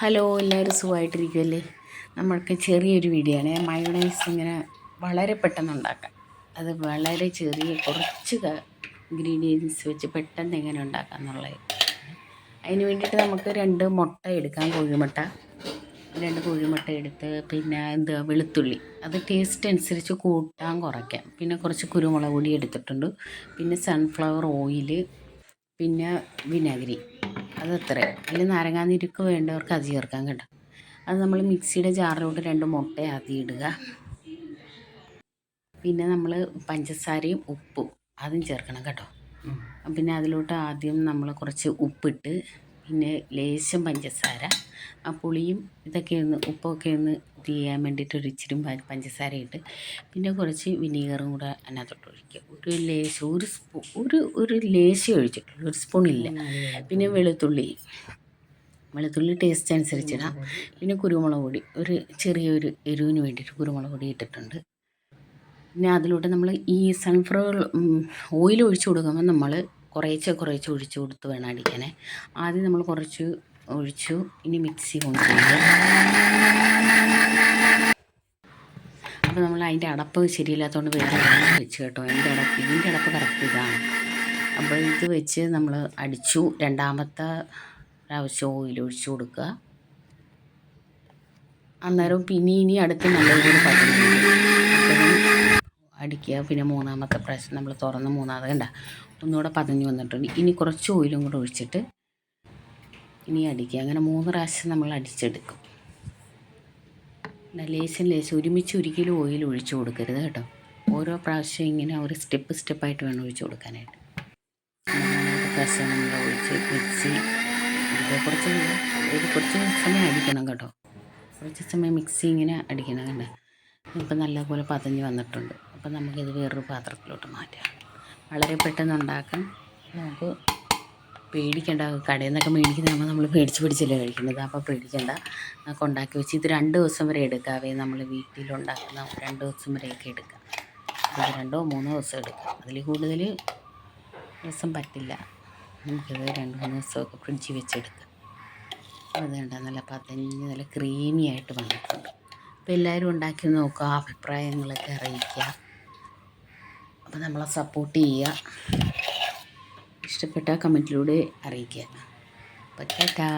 Hello എല്ലാവരും സുഖമായിട്ടിരിക്കുമല്ലേ നമ്മൾക്ക് ചെറിയൊരു വീഡിയോ ആണ് മയോണൈസ് ഇങ്ങനെ വളരെ പെട്ടെന്ന് ഉണ്ടാക്കാം. അത് വളരെ ചെറിയ കുറച്ച് ഇൻഗ്രീഡിയൻസ് വെച്ച് പെട്ടെന്ന് എങ്ങനെ ഉണ്ടാക്കാം എന്നുള്ളത്. അതിന് വേണ്ടിയിട്ട് നമുക്ക് രണ്ട് മുട്ട എടുക്കാം. കോഴിമുട്ട. രണ്ട് കോഴിമുട്ട എടുത്ത് പിന്നെ എന്താ വെളുത്തുള്ളി. അത് ടേസ്റ്റ് അനുസരിച്ച് കൂട്ടാൻ കുറയ്ക്കാം. പിന്നെ കുറച്ച് കുരുമുളക് പൊടി എടുത്തിട്ടുണ്ട്. പിന്നെ സൺഫ്ലവർ ഓയിൽ പിന്നെ വിനാഗിരി. അതത്രേ. അതിൽ നാരങ്ങാനീരൊക്കെ വേണ്ടവർക്ക് അത് ചേർക്കാൻ കേട്ടോ. അത് നമ്മൾ മിക്സിയുടെ ജാറിലോട്ട് രണ്ട് മുട്ട അതി ഇടുക. പിന്നെ നമ്മൾ പഞ്ചസാരയും ഉപ്പും അതും ചേർക്കണം കേട്ടോ. പിന്നെ അതിലോട്ട് ആദ്യം നമ്മൾ കുറച്ച് ഉപ്പിട്ട് പിന്നെ ലേശം പഞ്ചസാര ആ പുളിയും ഇതൊക്കെ ഒന്ന് ഉപ്പൊക്കെ ഒന്ന് ഇത് ചെയ്യാൻ വേണ്ടിയിട്ട് ഒരു ഇച്ചിരി പഞ്ചസാര ഇട്ട് പിന്നെ കുറച്ച് വിനീഗറും കൂടെ അതിനകത്തോട്ട് ഒഴിക്കുക. ഒരു ലേശം ഒരു സ്പൂ ഒരു ഒരു ലേശം ഒഴിച്ചിട്ടുള്ളൂ. ഒരു സ്പൂണില്ല. പിന്നെ വെളുത്തുള്ളി വെളുത്തുള്ളി ടേസ്റ്റ് അനുസരിച്ചിടാം. പിന്നെ കുരുമുളക് പൊടി ഒരു ചെറിയൊരു എരിവിന് വേണ്ടിയിട്ട് കുരുമുളക് പൊടി ഇട്ടിട്ടുണ്ട്. പിന്നെ അതിലൂടെ നമ്മൾ ഈ സൺഫ്ലവർ ഓയിൽ ഒഴിച്ചു കൊടുക്കുമ്പോൾ നമ്മൾ കുറേശ്ശെ കുറേശ്ശെ ഒഴിച്ച് കൊടുത്ത് വേണം അടിക്കാനേ. ആദ്യം നമ്മൾ കുറച്ച് ഒഴിച്ചു ഇനി മിക്സി കൊണ്ട് അപ്പോൾ നമ്മൾ അതിന്റെ അടപ്പ് ശരിയില്ലാത്തതുകൊണ്ട് വേറെ വെച്ച് കേട്ടോ. എന്റെ അടപ്പ് ഇതിന്റെ അടപ്പ് കറക്റ്റ് ഇതാണ്. അപ്പോൾ ഇത് വെച്ച് നമ്മൾ അടിച്ചു. രണ്ടാമത്തെ പ്രാവശ്യം ഓയിൽ ഒഴിച്ചു കൊടുക്കുക. അന്നേരം പിന്നെ ഇനി അടുത്ത് നല്ലതുപോലെ പതിഞ്ഞു. അടിക്കുക. പിന്നെ മൂന്നാമത്തെ പ്രാവശ്യം നമ്മൾ തുറന്ന് മൂന്നാമത് കണ്ട ഒന്നുകൂടെ പതഞ്ഞ് വന്നിട്ടുണ്ട്. ഇനി കുറച്ച് ഓയിലും കൂടെ ഒഴിച്ചിട്ട് ഇനി അടിക്കുക. അങ്ങനെ മൂന്ന് പ്രാവശ്യം നമ്മൾ അടിച്ചെടുക്കും. ലേശം ലേശം ഒരുമിച്ച് ഒരിക്കലും ഓയിൽ ഒഴിച്ചു കൊടുക്കരുത് കേട്ടോ. ഓരോ പ്രാവശ്യം ഇങ്ങനെ ഒരു സ്റ്റെപ്പ് സ്റ്റെപ്പായിട്ട് വേണം ഒഴിച്ചു കൊടുക്കാനായിട്ട്. പ്രാവശ്യം നമ്മൾ ഒഴിച്ച് മിക്സി കുറച്ച് ഒരു കുറച്ച് സമയം അടിക്കണം കേട്ടോ. കുറച്ച് സമയം മിക്സി ഇങ്ങനെ അടിക്കണം കണ്ടേ. ഇപ്പം നല്ലപോലെ പതഞ്ഞ് വന്നിട്ടുണ്ട്. അപ്പം നമുക്കിത് വേറൊരു പാത്രത്തിലോട്ട് മാറ്റാം. വളരെ പെട്ടെന്ന് ഉണ്ടാക്കാം. നമുക്ക് പേടിക്കേണ്ട കടയിൽ നിന്നൊക്കെ മേടിക്കുന്നതാകുമ്പോൾ നമ്മൾ പേടിച്ച് പിടിച്ചല്ലേ കഴിക്കുന്നത്? അപ്പോൾ പേടിക്കേണ്ട. നമുക്ക് ഉണ്ടാക്കി വെച്ച് ഇത് രണ്ട് ദിവസം വരെ എടുക്കാവേ നമ്മൾ വീട്ടിലുണ്ടാക്കുന്ന രണ്ട് ദിവസം വരെയൊക്കെ എടുക്കാം. ഇത് രണ്ടോ മൂന്നോ ദിവസം എടുക്കാം. അതിൽ കൂടുതൽ ദിവസം പറ്റില്ല. നമുക്കിത് രണ്ട് മൂന്ന് ദിവസമൊക്കെ ഫ്രിഡ്ജിൽ വെച്ചെടുക്കാം. അത് നല്ല പതഞ്ഞ് നല്ല ക്രീമിയായിട്ട് വന്നിട്ടുണ്ട്. അപ്പോൾ എല്ലാവരും ഉണ്ടാക്കി നോക്കുക അഭിപ്രായങ്ങളൊക്കെ അറിയിക്കുക. അപ്പോൾ നമ്മളെ സപ്പോർട്ട് ചെയ്യുക ഇഷ്ടപ്പെട്ട കമന്റിലൂടെ അറിയിക്കുക. അപ്പോൾ ടാറ്റാ